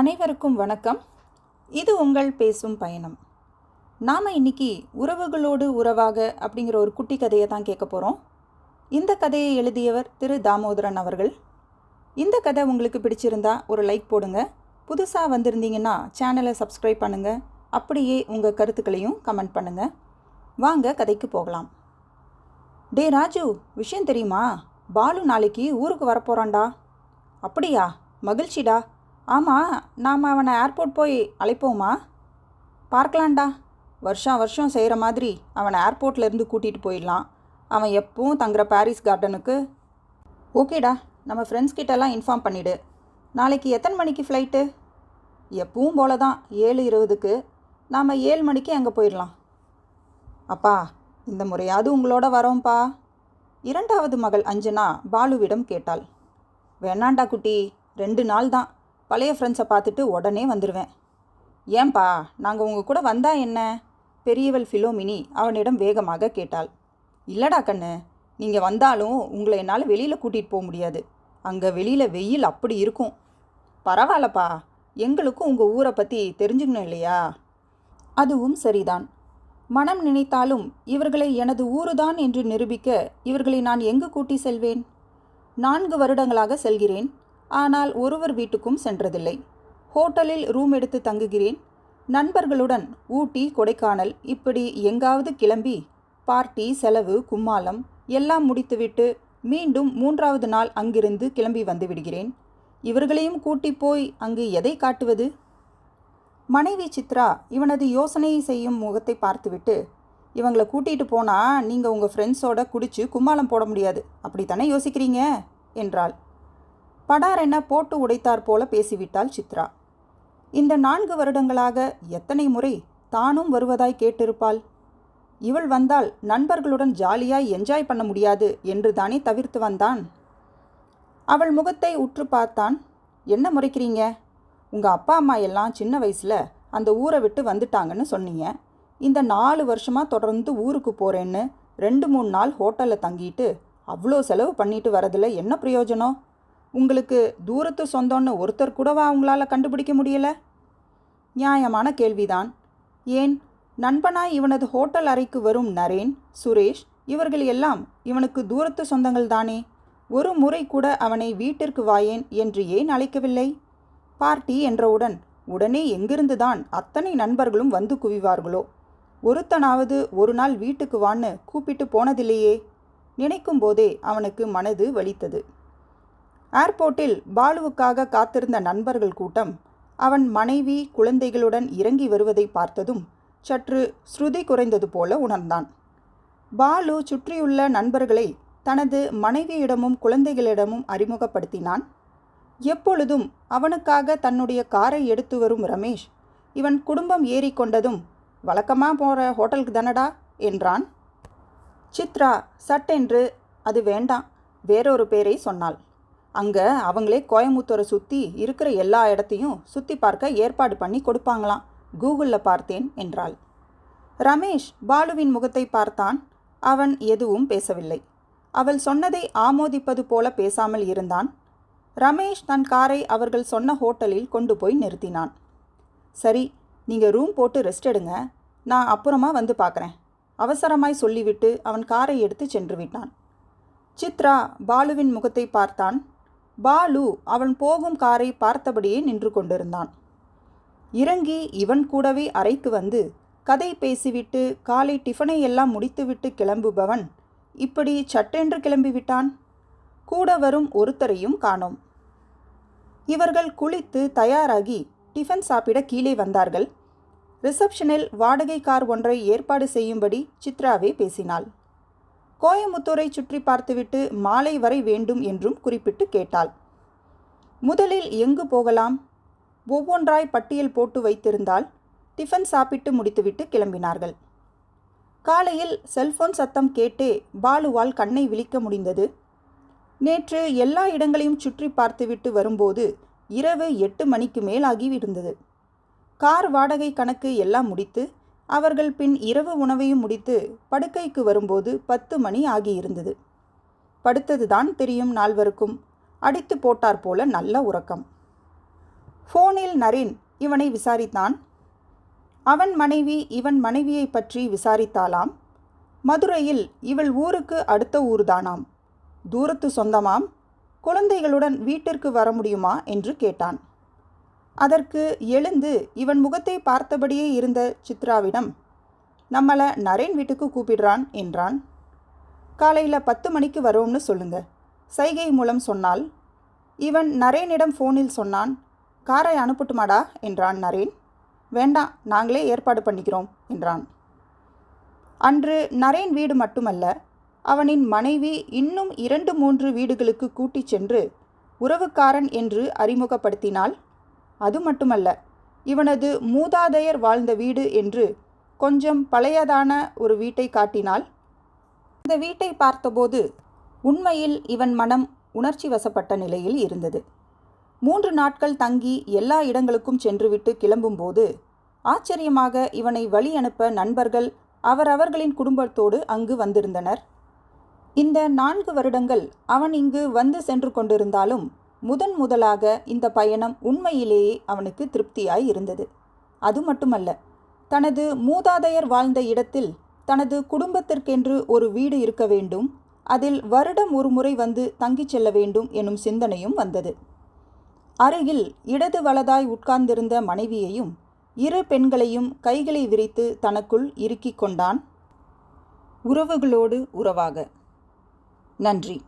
அனைவருக்கும் வணக்கம். இது உங்கள் பேசும் பயணம். நாம் இன்னைக்கு உறவுகளோடு உறவாக அப்படிங்கிற ஒரு குட்டி கதையை தான் கேட்க போகிறோம் இந்த கதையை எழுதியவர் திரு தாமோதரன் அவர்கள். இந்த கதை உங்களுக்கு பிடிச்சிருந்தா ஒரு லைக் போடுங்க. புதுசாக வந்திருந்தீங்கன்னா சேனலை சப்ஸ்கிரைப் பண்ணுங்கள் அப்படியே உங்கள் கருத்துக்களையும் கமெண்ட் பண்ணுங்கள் வாங்க கதைக்கு போகலாம். டே ராஜு விஷயம் தெரியுமா? பாலு நாளைக்கு ஊருக்கு வரப்போகிறான்டா அப்படியா? மகிழ்ச்சிடா. ஆமாம் நாம் அவனை ஏர்போர்ட் போய் அழைப்போமா? பார்க்கலாம்டா. வருஷம் வருஷம் செய்கிற மாதிரி அவனை ஏர்போர்ட்லேருந்து கூட்டிகிட்டு போயிடலாம். அவன் எப்பவும் தங்குற பாரிஸ் கார்டனுக்கு ஓகேடா நம்ம ஃப்ரெண்ட்ஸ் கிட்டலாம் இன்ஃபார்ம் பண்ணிவிடு நாளைக்கு எத்தனை மணிக்கு ஃப்ளைட்டு எப்பவும் போல தான் ஏழு இருபதுக்கு. நாம் ஏழு மணிக்கு அங்கே போயிடலாம். அப்பா இந்த முறையாவது உங்களோட வரோம்ப்பா. இரண்டாவது மகள் அஞ்சனா பாலுவிடம் கேட்டாள். வேணாண்டா குட்டி ரெண்டு நாள் தான் பழைய ஃப்ரெண்ட்ஸை பார்த்துட்டு உடனே வந்துடுவேன் ஏன்பா நாங்கள் உங்கள் கூட வந்தா என்ன? பெரியவள் ஃபிலோமினி அவனிடம் வேகமாக கேட்டாள். இல்லடா கண்ணு நீங்கள் வந்தாலும் உங்களை என்னால் வெளியில் கூட்டிகிட்டு போக முடியாது. அங்கே வெளியில் வெயில் அப்படி இருக்கும். பரவாயில்லப்பா எங்களுக்கும் உங்கள் ஊரை பற்றி தெரிஞ்சுக்கணும் இல்லையா? அதுவும் சரிதான். மனம் நினைத்தாலும் இவர்களை எனது ஊருதான் என்று நிரூபிக்க இவர்களை நான் எங்கு கூட்டி செல்வேன்? நான்கு வருடங்களாக செல்கிறேன். ஆனால் ஒருவர் வீட்டுக்கும் சென்றதில்லை. ஹோட்டலில் ரூம் எடுத்து தங்குகிறேன். நண்பர்களுடன் ஊட்டி கொடைக்கானல் இப்படி எங்காவது கிளம்பி பார்ட்டி செலவு கும்மாளம் எல்லாம் முடித்துவிட்டு மீண்டும் மூன்றாவது நாள் அங்கிருந்து கிளம்பி வந்து விடுகிறேன். இவர்களையும் கூட்டி போய் அங்கு எதை காட்டுவது? மனைவி சித்ரா இவனது யோசனை செய்யும் முகத்தை பார்த்துவிட்டு இவங்களை கூட்டிகிட்டு போனால் நீங்கள் உங்கள் ஃப்ரெண்ட்ஸோட குடித்து கும்மாளம் போட முடியாது. அப்படித்தானே யோசிக்கிறீங்க? என்றாள். படாரென போட்டு உடைத்தார் போல பேசிவிட்டாள் சித்ரா. இந்த நான்கு வருடங்களாக எத்தனை முறை தானும் வருவதாய் கேட்டிருப்பாள். இவள் வந்தால் நண்பர்களுடன் ஜாலியாய் என்ஜாய் பண்ண முடியாது என்று தானே தவிர்த்து வந்தான். அவள் முகத்தை உற்று பார்த்தான். என்ன முறைக்கிறீங்க? உங்கள் அப்பா அம்மா எல்லாம் சின்ன வயசில் அந்த ஊரை விட்டு வந்துட்டாங்கன்னு சொன்னீங்க. இந்த நாலு வருஷமாக தொடர்ந்து ஊருக்கு போகிறேன்னு ரெண்டு மூணு நாள் ஹோட்டலில் தங்கிட்டு அவ்வளோ செலவு பண்ணிட்டு வரதில் என்ன பிரயோஜனம்? உங்களுக்கு தூரத்து சொந்தம்னு ஒருத்தர் கூடவா அவங்களால கண்டுபிடிக்க முடியல? நியாயமான கேள்விதான். ஏன்? நண்பனாய் இவனது ஹோட்டல் அறைக்கு வரும் நரேன் சுரேஷ் இவர்கள் எல்லாம் இவனுக்கு தூரத்து சொந்தங்கள் தானே. ஒரு முறை கூட அவனை வீட்டிற்கு வாயேன் என்று ஏன் அழைக்கவில்லை? பார்ட்டி என்றவுடன் உடனே எங்கிருந்துதான் அத்தனை நண்பர்களும் வந்து குவிவார்களோ? ஒருத்தனாவது ஒரு நாள் வீட்டுக்கு வான்னு கூப்பிட்டு போனதில்லையே. நினைக்கும் போதே அவனுக்கு மனது வலித்தது. ஏர்போர்ட்டில் பாலுவுக்காக காத்திருந்த நண்பர்கள் கூட்டம் அவன் மனைவி குழந்தைகளுடன் இறங்கி வருவதை பார்த்ததும் சற்று ஸ்ருதி குறைந்தது போல உணர்ந்தான். பாலு சுற்றியுள்ள நண்பர்களை தனது மனைவியிடமும் குழந்தைகளிடமும் அறிமுகப்படுத்தினான். எப்பொழுதும் அவனுக்காக தன்னுடைய காரை எடுத்து வரும் ரமேஷ் இவன் குடும்பம் ஏறிக்கொண்டதும் வழக்கமாக போகிற ஹோட்டலுக்கு தானடா? என்றான். சித்ரா சட்டென்று அது வேண்டாம் வேறொரு பேரை சொன்னாள். அங்கே அவங்களே கோயமுத்தூரை சுற்றி இருக்கிற எல்லா இடத்தையும் சுற்றி பார்க்க ஏற்பாடு பண்ணி கொடுப்பாங்களாம். கூகுளில் பார்த்தேன் என்றாள். ரமேஷ் பாலுவின் முகத்தை பார்த்தான். அவன் எதுவும் பேசவில்லை. அவள் சொன்னதை ஆமோதிப்பது போல பேசாமல் இருந்தான். ரமேஷ் தன் காரை அவர்கள் சொன்ன ஹோட்டலில் கொண்டு போய் நிறுத்தினான். சரி நீங்கள் ரூம் போட்டு ரெஸ்ட் எடுங்க. நான் அப்புறமா வந்து பார்க்குறேன். அவசரமாய் சொல்லிவிட்டு அவன் காரை எடுத்து சென்று விட்டான். சித்ரா பாலுவின் முகத்தை பார்த்தான். பாலு அவன் போகும் காரை பார்த்தபடியே நின்று கொண்டிருந்தான். இறங்கி இவன் கூடவே அறைக்கு வந்து கதை பேசிவிட்டு காலை டிஃபனை எல்லாம் முடித்துவிட்டு கிளம்புபவன் இப்படி சட்டென்று கிளம்பிவிட்டான்? கூட வரும் ஒருத்தரையும் காணோம். இவர்கள் குளித்து தயாராகி டிஃபன் சாப்பிட கீழே வந்தார்கள். ரிசப்ஷனில் வாடகை கார் ஒன்றை ஏற்பாடு செய்யும்படி சித்ராவே பேசினாள். கோயமுத்தூரை சுற்றி பார்த்துவிட்டு மாலை வரை வேண்டும் என்றும் குறிப்பிட்டு கேட்டாள். முதலில் எங்கு போகலாம்? ஒவ்வொன்றாய் பட்டியல் போட்டு வைத்திருந்தால் டிஃபன் சாப்பிட்டு முடித்துவிட்டு கிளம்பினார்கள். காலையில் செல்போன் சத்தம் கேட்டே பாலுவால் கண்ணை விழிக்க முடிந்தது. நேற்று எல்லா இடங்களையும் சுற்றி பார்த்துவிட்டு வரும்போது இரவு எட்டு மணிக்கு மேல் இருந்தது கார் வாடகை கணக்கு எல்லாம் முடித்து அவர்கள் பின் இரவு உணவையும் முடித்து படுக்கைக்கு வரும்போது பத்து மணி ஆகியிருந்தது. படுத்ததுதான் தெரியும் நால்வருக்கும். அடித்து போட்டார் போல நல்ல உறக்கம். ஃபோனில் நரேன் இவனை விசாரித்தான். அவன் மனைவி இவன் மனைவியை பற்றி விசாரித்தாலாம் மதுரையில் இவள் ஊருக்கு அடுத்த ஊர்தானாம். தூரத்து சொந்தமாம். குழந்தைகளுடன் வீட்டிற்கு வர முடியுமா? என்று கேட்டான். அதற்கு எழுந்து இவன் முகத்தை பார்த்தபடியே இருந்த சித்ராவிடம் நம்மளை நரேன் வீட்டுக்கு கூப்பிடுறான் என்றான். காலையில் பத்து மணிக்கு வரோம்னு சொல்லுங்க சைகை மூலம் சொன்னால். இவன் நரேனிடம் ஃபோனில் சொன்னான் காரை அனுப்பட்டுமாடா என்றான் நரேன். வேண்டாம் நாங்களே ஏற்பாடு பண்ணிக்கிறோம் என்றான். அன்று நரேன் வீடு மட்டுமல்ல அவனின் மனைவி இன்னும் இரண்டு மூன்று வீடுகளுக்கு கூட்டிச் சென்று உறவுக்காரன் என்று அறிமுகப்படுத்தினாள். அது மட்டுமல்ல இவனது மூதாதையர் வாழ்ந்த வீடு என்று கொஞ்சம் பழையதான ஒரு வீட்டை காட்டினால் இந்த வீட்டை பார்த்தபோது உண்மையில் இவன் மனம் உணர்ச்சி வசப்பட்ட நிலையில் இருந்தது. மூன்று நாட்கள் தங்கி எல்லா இடங்களுக்கும் சென்றுவிட்டு கிளம்பும்போது ஆச்சரியமாக இவனை வழி அனுப்ப நண்பர்கள் அவரவர்களின் குடும்பத்தோடு அங்கு வந்திருந்தனர். இந்த நான்கு வருடங்கள் அவன் இங்கு வந்து சென்று கொண்டிருந்தாலும் முதன் முதலாக இந்த பயணம் உண்மையிலேயே அவனுக்கு திருப்தியாய் இருந்தது. அது மட்டுமல்ல தனது மூதாதையர் வாழ்ந்த இடத்தில் தனது குடும்பத்திற்கென்று ஒரு வீடு இருக்க வேண்டும் அதில் வருடம் ஒரு முறை வந்து தங்கிச் செல்ல வேண்டும் எனும் சிந்தனையும் வந்தது. அருகில் இடது வலதாய் உட்கார்ந்திருந்த மனைவியையும் இரு பெண்களையும் கைகளை விரித்து தனக்குள் இறுக்கிக் கொண்டான். உறவுகளோடு உறவாக. நன்றி.